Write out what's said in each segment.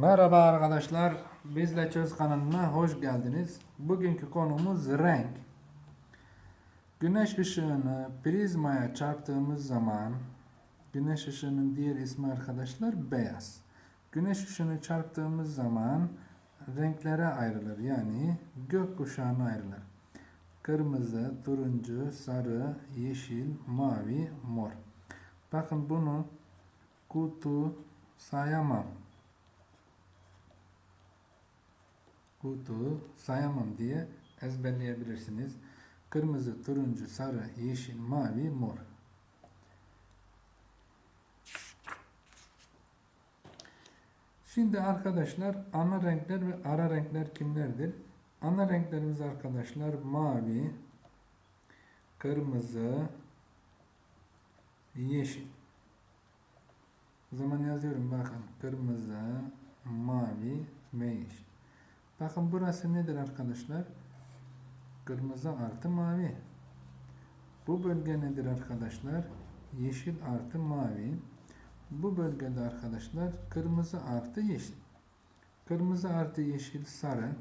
Merhaba arkadaşlar. Bizle Çöz kanalına hoş geldiniz. Bugünkü konumuz renk. Güneş ışığını prizmaya çarptığımız zaman güneş ışığının diğer ismi arkadaşlar beyaz. Güneş ışığını çarptığımız zaman renklere ayrılır. Yani gökkuşağına ayrılır. Kırmızı, turuncu, sarı, yeşil, mavi, mor. Bakın bunu kutu sayamam. Kutu sayamam diye ezberleyebilirsiniz. Kırmızı, turuncu, sarı, yeşil, mavi, mor. Şimdi arkadaşlar ana renkler ve ara renkler kimlerdir? Ana renklerimiz arkadaşlar mavi, kırmızı, yeşil. O zaman yazıyorum bakın kırmızı, mavi ve yeşil. Bakın burası nedir arkadaşlar? Kırmızı artı mavi. Bu bölge nedir arkadaşlar? Yeşil artı mavi. Bu bölgede arkadaşlar kırmızı artı yeşil. Kırmızı artı yeşil sarı.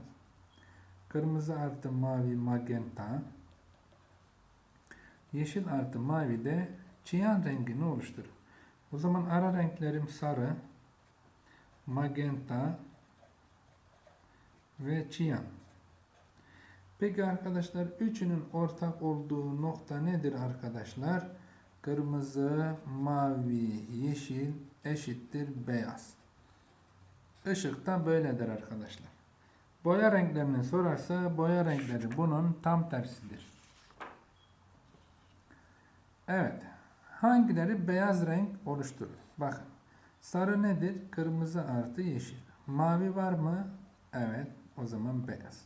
Kırmızı artı mavi magenta. Yeşil artı mavi de çiyan rengini oluşturur. O zaman ara renklerim sarı, magenta, ve çiyan. Peki arkadaşlar üçünün ortak olduğu nokta nedir arkadaşlar? Kırmızı, mavi, yeşil eşittir beyaz. Işık da böyledir arkadaşlar. Boya renklerini sorarsa boya renkleri bunun tam tersidir. Evet. Hangileri beyaz renk oluşturur? Bakın. Sarı nedir? Kırmızı artı yeşil. Mavi var mı? Evet. O zaman beyaz.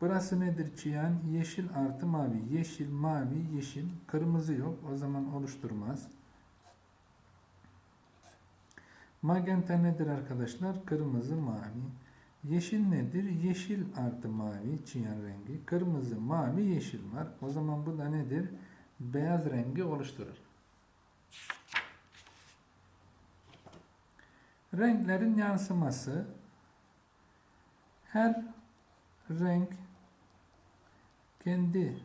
Burası nedir çiyan? Yeşil artı mavi. Yeşil, mavi, yeşil. Kırmızı yok. O zaman oluşturmaz. Magenta nedir arkadaşlar? Kırmızı, mavi. Yeşil nedir? Yeşil artı mavi çiyan rengi. Kırmızı, mavi, yeşil var. O zaman bu da nedir? Beyaz rengi oluşturur. Renklerin yansıması her renk kendi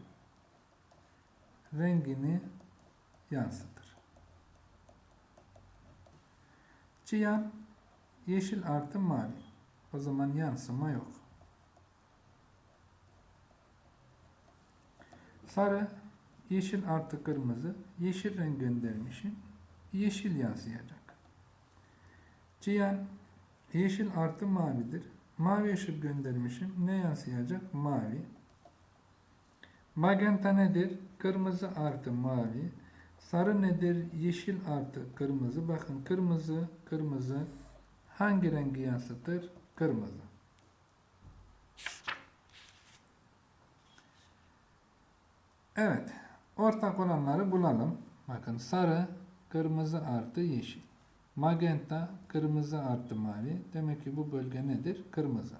rengini yansıtır. Cihan yeşil artı mavi. O zaman yansıma yok. Sarı yeşil artı kırmızı. Yeşil renk göndermişim. Yeşil yansıyacak. Cihan yeşil artı mavidir. Mavi ışık göndermişim. Ne yansıyacak? Mavi. Magenta nedir? Kırmızı artı mavi. Sarı nedir? Yeşil artı kırmızı. Bakın kırmızı, kırmızı. Hangi rengi yansıtır? Kırmızı. Evet. Ortak olanları bulalım. Bakın sarı, kırmızı artı yeşil. Magenta kırmızı artı mavi. Demek ki bu bölge nedir? Kırmızı.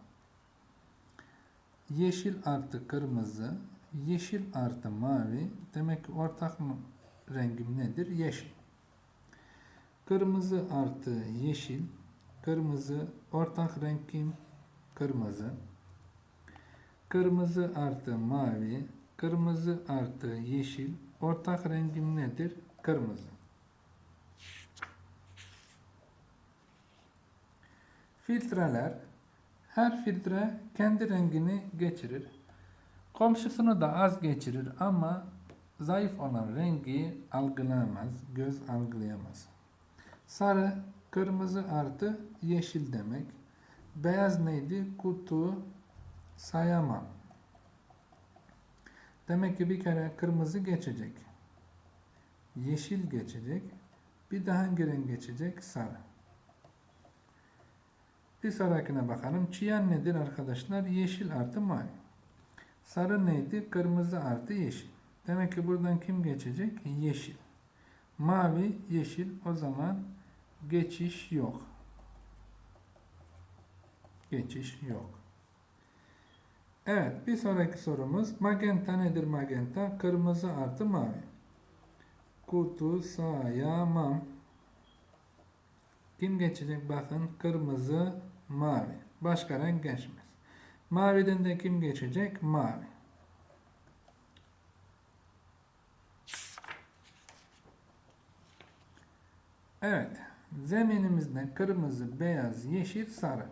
Yeşil artı kırmızı. Yeşil artı mavi. Demek ki ortak rengim nedir? Yeşil. Kırmızı artı yeşil. Kırmızı. Ortak renkim kırmızı. Kırmızı artı mavi. Kırmızı artı yeşil. Ortak rengim nedir? Kırmızı. Filtreler her filtre kendi rengini geçirir. Komşusunu da az geçirir ama zayıf olan rengi algılayamaz, göz algılayamaz. Sarı, kırmızı artı yeşil demek. Beyaz neydi? Kutu sayamam. Demek ki bir kere kırmızı geçecek. Yeşil geçecek. Bir daha hangi renk geçecek? Sarı. Bir sonrakine bakalım. Çiyan nedir arkadaşlar? Yeşil artı mavi. Sarı neydi? Kırmızı artı yeşil. Demek ki buradan kim geçecek? Yeşil. Mavi, yeşil. O zaman geçiş yok. Geçiş yok. Evet, bir sonraki sorumuz. Magenta nedir magenta? Kırmızı artı mavi. Kutu sayamam. Kim geçecek? Bakın kırmızı Mavi. Başka renk geçmez. Maviden de kim geçecek? Mavi. Evet. Zeminimizde kırmızı, beyaz, yeşil, sarı.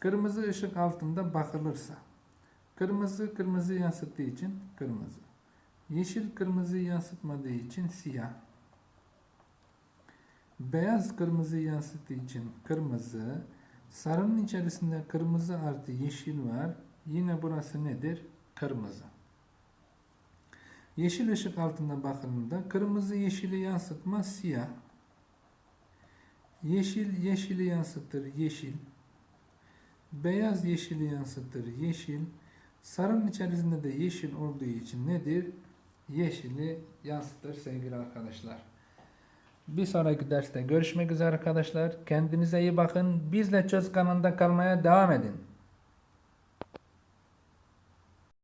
Kırmızı ışık altında bakılırsa. Kırmızı kırmızı yansıttığı için kırmızı. Yeşil kırmızı yansıtmadığı için siyah. Beyaz kırmızı yansıttığı için kırmızı. Sarının içerisinde kırmızı artı yeşil var. Yine burası nedir? Kırmızı. Yeşil ışık altında bakıldığında kırmızı yeşili yansıtmaz siyah. Yeşil yeşili yansıtır yeşil. Beyaz yeşili yansıtır yeşil. Sarının içerisinde de yeşil olduğu için nedir? Yeşili yansıtır sevgili arkadaşlar. Bir sonraki derste görüşmek üzere arkadaşlar. Kendinize iyi bakın. Bizle Çöz kanalında kalmaya devam edin.